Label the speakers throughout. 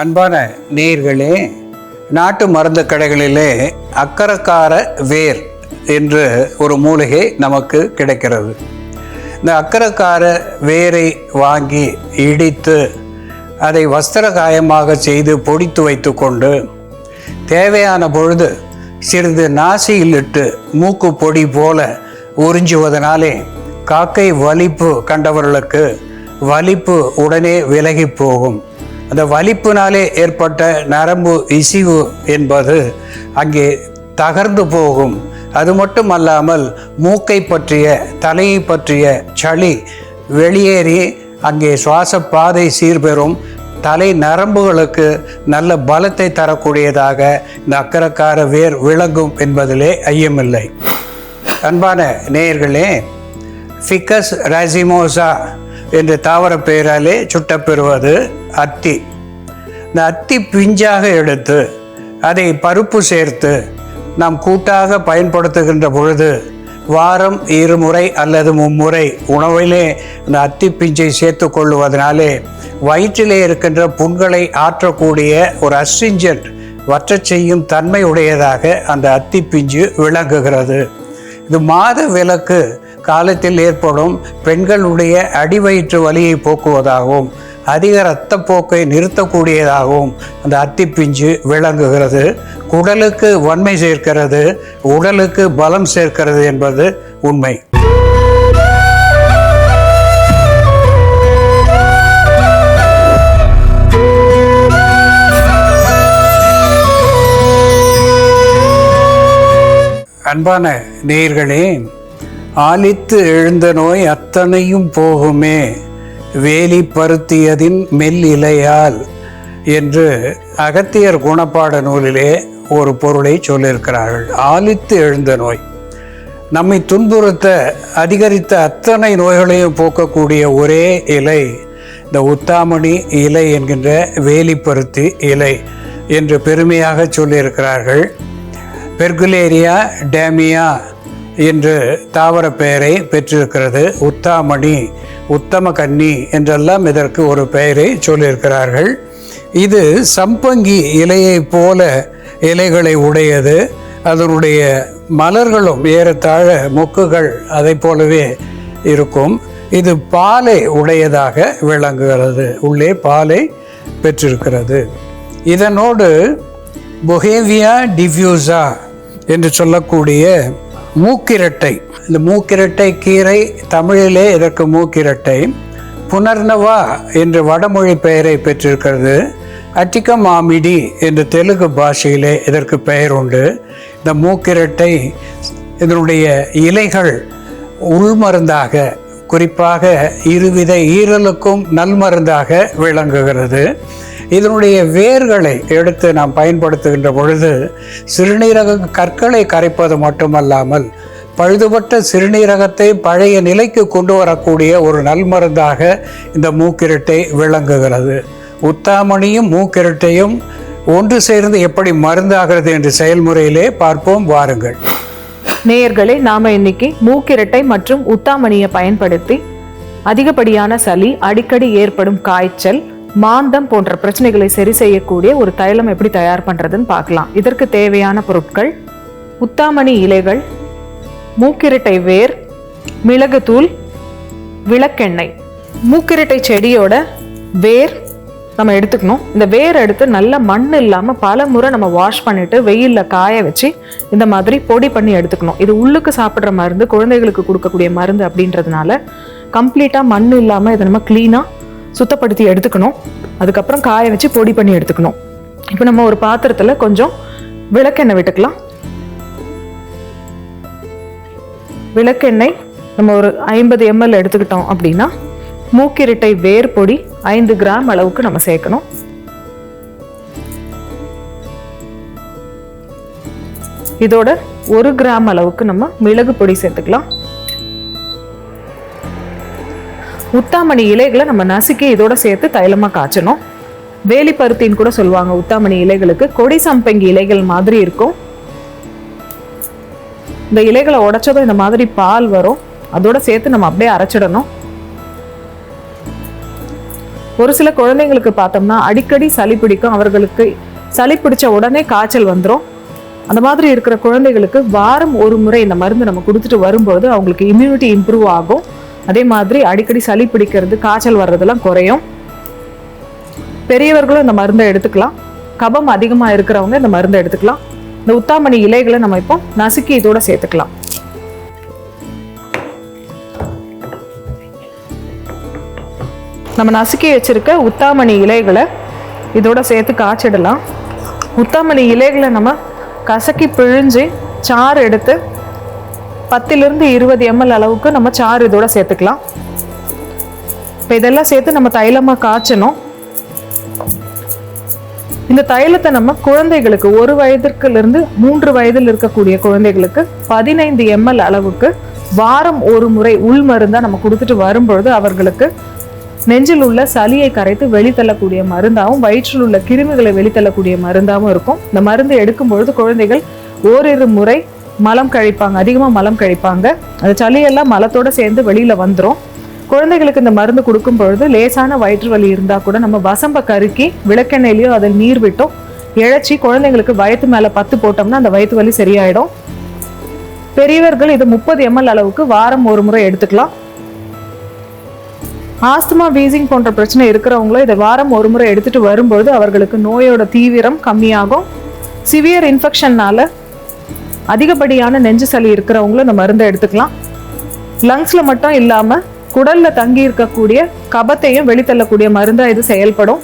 Speaker 1: அன்பான நேயர்களே நாட்டு மருந்து கடைகளிலே அக்கரக்கார வேர் என்று ஒரு மூலிகை நமக்கு கிடைக்கிறது. இந்த அக்கரக்கார வேரை வாங்கி இடித்து அதை வஸ்திர காயமாக செய்து பொடித்து வைத்துக்கொண்டு தேவையான பொழுது சிறிது நாசியில் இட்டு மூக்கு பொடி போல உறிஞ்சுவதனாலே காக்கை வலிப்பு கண்டவர்களுக்கு வலிப்பு உடனே விலகி போகும். அந்த வலிப்பினாலே ஏற்பட்ட நரம்பு இசிவு என்பது அங்கே தகர்ந்து போகும். அது மட்டுமல்லாமல் மூக்கை பற்றிய தலையை பற்றிய சளி வெளியேறி அங்கே சுவாச பாதை சீர்பெறும். தலை நரம்புகளுக்கு நல்ல பலத்தை தரக்கூடியதாக இந்த அக்கரக்கார வேர் விளங்கும் என்பதிலே ஐயமில்லை. அன்பான நேயர்களே ஃபிக்கஸ் ராசிமோசா என்ற தாவர பெயராலே சுட்டப்பெறுவது அத்தி. இந்த அத்தி பிஞ்சாக எடுத்து அதை பருப்பு சேர்த்து நாம் கூட்டாக பயன்படுத்துகின்ற பொழுது வாரம் இருமுறை அல்லது மும்முறை உணவிலே இந்த அத்தி பிஞ்சை சேர்த்து கொள்ளுவதனாலே வயிற்றிலே இருக்கின்ற புண்களை ஆற்றக்கூடிய ஒரு அஸ்ட்ரிஞ்சன்ட் வற்றச் செய்யும் தன்மை உடையதாக அந்த அத்தி பிஞ்சு விளங்குகிறது. இது மாத விளக்கு காலத்தில் ஏற்படும் பெண்களுடைய அடிவயிற்று வலியை போக்குவதாகவும் அதிக இரத்தப்போக்கை நிறுத்தக்கூடியதாகவும் அந்த அத்திப்பிஞ்சு விளங்குகிறது. குடலுக்கு வன்மை சேர்க்கிறது உடலுக்கு பலம் சேர்க்கிறது என்பது உண்மை. அன்பான நேயர்களே ஆலித்து எழுந்த நோய் அத்தனையும் போகுமே. வேலி பருத்தியதின் மெல் இலையால் என்று அகத்தியர் குணப்பாட நூலிலே ஒரு பொருளை சொல்லியிருக்கிறார்கள். ஆலித்து எழுந்த நோய். நம்மை துன்புறுத்த அதிகரித்த அத்தனை நோய்களையும் போக்கக்கூடிய ஒரே இலை இந்த உத்தாமணி இலை என்கின்ற வேலிப்பருத்தி இலை என்று பெருமையாக சொல்லியிருக்கிறார்கள். பெர்குலேரியா டேமியா என்று தாவர பெயரை பெற்றிருக்கிறது. உத்தாமணி உத்தம கன்னி என்றெல்லாம் இதற்கு ஒரு பெயரை சொல்லியிருக்கிறார்கள். இது சம்பங்கி இலையைப் போல இலைகளை உடையது. அதனுடைய மலர்களும் ஏறத்தாழ மொக்குகள் அதை போலவே இருக்கும். இது பாலை உடையதாக விளங்குகிறது. உள்ளே பாலை பெற்றிருக்கிறது. இதனோடு பொஹேவியா டிஃப்யூசா என்று சொல்லக்கூடிய மூக்கிரட்டை. இந்த மூக்கிரட்டை கீரை தமிழிலே இதற்கு மூக்கிரட்டை. புனர்னவா என்று வடமொழி பெயரை பெற்றிருக்கிறது. அட்டிக்கம் ஆமிடி என்று தெலுங்கு பாஷையிலே இதற்கு பெயர் உண்டு. இந்த மூக்கிரட்டை இதனுடைய இலைகள் உள்மருந்தாக குறிப்பாக இருவித ஈரலுக்கும் நல்மருந்தாக விளங்குகிறது. இதனுடைய வேர்களை எடுத்து நாம் பயன்படுத்துகின்ற பொழுது சிறுநீரக கற்களை கரைப்பது மட்டுமல்லாமல் பழுதுபட்ட சிறுநீரகத்தை பழைய நிலைக்கு கொண்டு வரக்கூடிய ஒரு நல்மருந்தாக இந்த மூக்கிரட்டை விளங்குகிறது. உத்தாமணியும் மூக்கிரட்டையும் ஒன்று சேர்ந்து எப்படி மருந்தாகிறது என்ற செயல்முறையிலே பார்ப்போம் வாருங்கள்.
Speaker 2: நேயர்களே நாம இன்னைக்கு மூக்கிரட்டை மற்றும் உத்தாமணியை பயன்படுத்தி அதிகப்படியான சளி அடிக்கடி ஏற்படும் காய்ச்சல் மாந்தம் போன்ற பிரச்சனைகளை சரி செய்யக்கூடிய ஒரு தைலம் எப்படி தயார் பண்ணுறதுன்னு பார்க்கலாம். இதற்கு தேவையான பொருட்கள் உத்தாமணி இலைகள் மூக்கிரட்டை வேர் மிளகுத்தூள் விளக்கெண்ணெய். மூக்கிரட்டை செடியோட வேர் நம்ம எடுத்துக்கணும். இந்த வேர் எடுத்து நல்ல மண் இல்லாமல் பல முறை நம்ம வாஷ் பண்ணிவிட்டு வெயிலில் காய வச்சு இந்த மாதிரி பொடி பண்ணி எடுத்துக்கணும். இது உள்ளுக்கு சாப்பிட்ற மருந்து குழந்தைகளுக்கு கொடுக்கக்கூடிய மருந்து அப்படின்றதுனால கம்ப்ளீட்டாக மண் இல்லாமல் இதை நம்ம க்ளீனாக சுத்தப்படுத்தி எடுத்துக்கணும். அதுக்கப்புறம் காய வச்சு பொடி பண்ணி எடுத்துக்கணும். இப்போ நம்ம ஒரு பாத்திரத்தில் கொஞ்சம் விளக்கெண்ணெய் விட்டுக்கலாம். விளக்கெண்ணெய் நம்ம ஒரு ஐம்பது எம்எல் எடுத்துக்கிட்டோம் அப்படின்னா மூக்கிரட்டை வேர் பொடி ஐந்து கிராம் அளவுக்கு நம்ம சேர்க்கணும். இதோட ஒரு கிராம் அளவுக்கு நம்ம மிளகு பொடி சேர்த்துக்கலாம். உத்தாமணி இலைகளை நம்ம நசுக்கி இதோட சேர்த்து தைலமா காய்ச்சணும். வேலி பருத்தின்னு கூட சொல்லுவாங்க உத்தாமணி இலைகளுக்கு. கொடி சம்பங்கி இலைகள் மாதிரி இருக்கும். இந்த இலைகளை உடைச்சதும் இந்த மாதிரி பால் வரும். அதோட சேர்த்து நம்ம அப்படியே அரைச்சிடணும். ஒரு சில குழந்தைங்களுக்கு பார்த்தோம்னா அடிக்கடி சளி பிடிக்கும். அவர்களுக்கு சளி பிடிச்ச உடனே காய்ச்சல் வந்துடும் அந்த மாதிரி இருக்கிற குழந்தைகளுக்கு வாரம் ஒரு முறை இந்த மருந்து நம்ம கொடுத்துட்டு வரும்போது அவங்களுக்கு இம்யூனிட்டி இம்ப்ரூவ் ஆகும். அதே மாதிரி அடிக்கடி சளி பிடிக்கிறது காய்ச்சல் வர்றதெல்லாம் குறையும். பெரியவர்களும் இந்த மருந்தை எடுத்துக்கலாம். கபம் அதிகமாக இருக்கிறவங்க இந்த மருந்தை எடுத்துக்கலாம். இந்த உத்தாமணி இலைகளை நம்ம இப்போ நசுக்கி இதோட சேர்த்துக்கலாம். நம்ம நசுக்கி வச்சிருக்க உத்தாமணி இலைகளை இதோட சேர்த்து காய்ச்சிடலாம். உத்தாமணி இலைகளை நம்ம கசக்கி பிழிஞ்சு சாறு எடுத்து பத்திலிருந்து இருபது எம்எல் அளவுக்கு நம்ம சாறு இதோட சேர்த்துக்கலாம். இப்போ இதெல்லாம் சேர்த்து நம்ம தைலமாக காய்ச்சணும். இந்த தைலத்தை நம்ம குழந்தைகளுக்கு ஒரு வயதிற்குலேருந்து மூன்று வயதில் இருக்கக்கூடிய குழந்தைகளுக்கு பதினைந்து எம்எல் அளவுக்கு வாரம் ஒரு முறை உள் மருந்தா நம்ம கொடுத்துட்டு வரும்பொழுது அவர்களுக்கு நெஞ்சில் உள்ள சளியை கரைத்து வெளித்தள்ளக்கூடிய மருந்தாகவும் வயிற்றில் உள்ள கிருமிகளை வெளித்தள்ளக்கூடிய மருந்தாகவும் இருக்கும். இந்த மருந்து எடுக்கும் பொழுது குழந்தைகள் ஓரிரு முறை மலம் கழிப்பாங்க அதிகமாக மலம் கழிப்பாங்க. அந்த சளியெல்லாம் மலத்தோடு சேர்ந்து வெளியில் வந்துடும் குழந்தைகளுக்கு இந்த மருந்து கொடுக்கும் பொழுது லேசான வயிற்று வலி இருந்தால் கூட நம்ம வசம்ப கருக்கி விளக்கெண்ணெயிலையோ அதில் நீர் விட்டோ இழைச்சி குழந்தைங்களுக்கு வயத்து மேலே பத்து போட்டோம்னா அந்த வயிற்று வலி சரியாயிடும். பெரியவர்கள் இது முப்பது எம்எல் அளவுக்கு வாரம் ஒரு முறை எடுத்துக்கலாம். ஆஸ்துமா வீசிங் போன்ற பிரச்சனை இருக்கிறவங்களும் இதை வாரம் ஒரு முறை எடுத்துட்டு வரும்பொழுது அவர்களுக்கு நோயோட தீவிரம் கம்மியாகும். சிவியர் இன்ஃபெக்ஷன்னால அதிகப்படியான நெஞ்சு சளி இருக்கிறவங்களும் இந்த மருந்தை எடுத்துக்கலாம். லங்ஸில் மட்டும் இல்லாமல் குடலில் தங்கி இருக்கக்கூடிய கபத்தையும் வெளித்தள்ளக்கூடிய மருந்தாக இது செயல்படும்.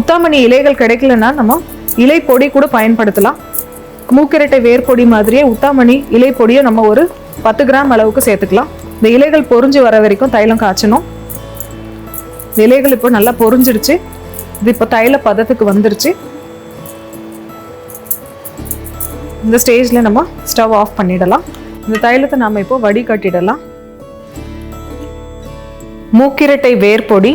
Speaker 2: உத்தாமணி இலைகள் கிடைக்கலன்னா நம்ம இலை பொடி கூட பயன்படுத்தலாம். மூக்கிரட்டை வேர் பொடி மாதிரியே உத்தாமணி இலை பொடியை நம்ம ஒரு பத்து கிராம் அளவுக்கு சேர்த்துக்கலாம். இந்த இலைகள் பொரிஞ்சு வர வரைக்கும் தைலம் காய்ச்சணும். இந்த இலைகள் இப்போ நல்லா பொறிஞ்சிருச்சு. இது இப்போ தைல பதத்துக்கு வந்துருச்சு. இந்த ஸ்டேஜில் நம்ம ஸ்டவ் ஆஃப் பண்ணிடலாம். இந்த தைலத்தை நாம் இப்போ வடிகட்டிடலாம். மூக்கிரட்டை வேர்பொடி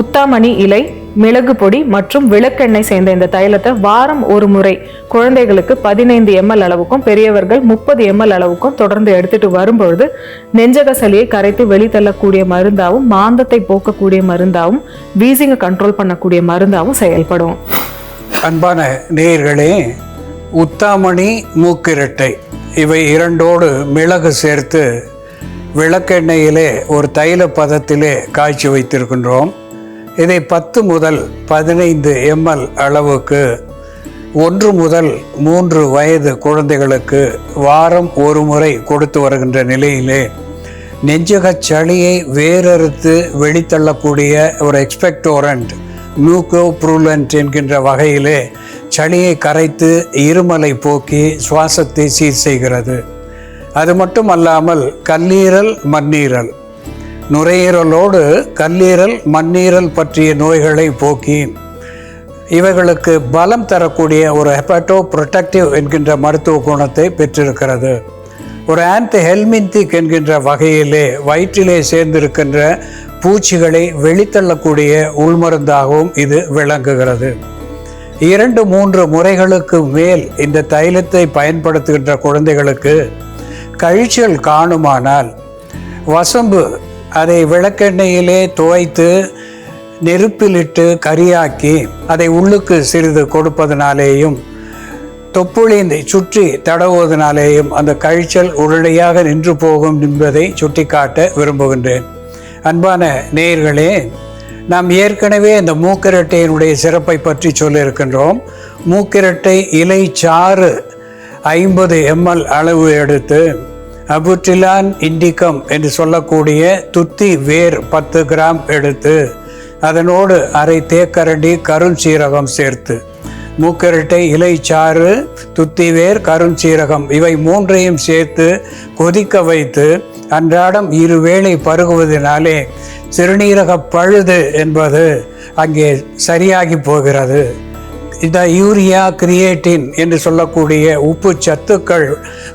Speaker 2: உத்தாமணி இலை மிளகு பொடி மற்றும் விளக்கெண்ணெய் சேர்ந்த இந்த தைலத்தை வாரம் ஒரு முறை குழந்தைகளுக்கு பதினைந்து எம்எல் அளவுக்கும் பெரியவர்கள் முப்பது எம்எல் அளவுக்கும் தொடர்ந்து எடுத்துட்டு வரும்பொழுது நெஞ்சக சளியை கரைத்து வெளித்தள்ளக்கூடிய மருந்தாகவும் மாந்தத்தை போக்கக்கூடிய மருந்தாகவும் வீசிங்கை கண்ட்ரோல் பண்ணக்கூடிய மருந்தாகவும் செயல்படும்.
Speaker 1: அன்பான நேயர்களே உத்தாமணி மூக்கிரட்டை. இவை இரண்டோடு மிளகு சேர்த்து விளக்கெண்ணெயிலே ஒரு தைல பதத்திலே காய்ச்சி வைத்திருக்கின்றோம். இதை பத்து முதல் பதினைந்து எம்எல் அளவுக்கு ஒன்று முதல் மூன்று வயது குழந்தைகளுக்கு வாரம் ஒரு முறை கொடுத்து வருகின்ற நிலையிலே நெஞ்சகச் சளியை வேறறுத்து வெளித்தள்ளக்கூடிய ஒரு எக்ஸ்பெக்டோரண்ட் மியூக்கோ ப்ரூலண்ட் என்கின்ற வகையிலே சளியை கரைத்து இருமலை போக்கி சுவாசத்தை சீர் செய்கிறது. அது மட்டும் அல்லாமல் கல்லீரல் மண்ணீரல். நுரையீரலோடு கல்லீரல் மண்ணீரல் பற்றிய நோய்களை போக்கி இவைகளுக்கு பலம் தரக்கூடிய ஒரு ஹெப்படோ ப்ரொட்டக்டிவ் என்கின்ற மருத்துவ குணத்தை பெற்றிருக்கிறது. ஒரு ஆன்டி ஹெல்மின்திக் என்கின்ற வகையிலே வயிற்றிலே சேர்ந்திருக்கின்ற பூச்சிகளை வெளித்தள்ளக்கூடிய உள்மருந்தாகவும் இது விளங்குகிறது. இரண்டு மூன்று முறைகளுக்கு மேல் இந்த தைலத்தை பயன்படுத்துகின்ற குழந்தைகளுக்கு கழிச்சல் காணுமானால் வசம்பு அதை விளக்கெண்ணெயிலே துவைத்து நெருப்பிலிட்டு கரியாக்கி அதை உள்ளுக்கு சிறிது கொடுப்பதனாலேயும் தொப்புளினை சுற்றி தடவுவதனாலேயும் அந்த கழிச்சல் உடனடியாக நின்று போகும் என்பதை சுட்டிக்காட்ட விரும்புகின்றேன். அன்பான நேயர்களே நாம் ஏற்கனவே இந்த மூக்கிரட்டையினுடைய சிறப்பை பற்றி சொல்லியிருக்கின்றோம். மூக்கிரட்டை இலை சாறு ஐம்பது எம்எல் அளவு எடுத்து அபுட்டிலான் இண்டிகம் என்று சொல்லக்கூடிய துத்தி வேர் பத்து கிராம் எடுத்து அதனோடு அரை தேக்கரண்டி கருஞ்சீரகம் சேர்த்து. மூக்கரட்டை இலைச்சாறு துத்திவேர் கருஞ்சீரகம் இவை மூன்றையும் சேர்த்து கொதிக்க வைத்து அன்றாடம் இருவேளை பருகுவதனாலே சிறுநீரக பழுது என்பது அங்கே சரியாகி போகிறது. இந்த யூரியா கிரியேட்டின் என்று சொல்லக்கூடிய உப்பு சத்துக்கள்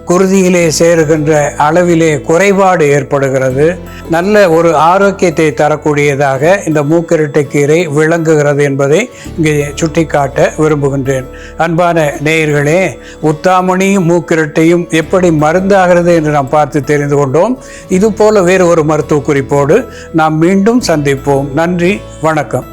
Speaker 1: குருதியிலே சேருகின்ற அளவிலே குறைபாடு ஏற்படுகிறது. நல்ல ஒரு ஆரோக்கியத்தை தரக்கூடியதாக இந்த மூக்கிரட்டை கீரை விளங்குகிறது என்பதை இங்கே சுட்டிக்காட்ட விரும்புகின்றேன். அன்பான நேயர்களே உத்தாமணியும் மூக்கிரட்டையும் எப்படி மருந்தாகிறது என்று நாம் பார்த்து தெரிந்து கொண்டோம். இது போல வேறு ஒரு மருத்துவ குறிப்போடு நாம் மீண்டும் சந்திப்போம். நன்றி வணக்கம்.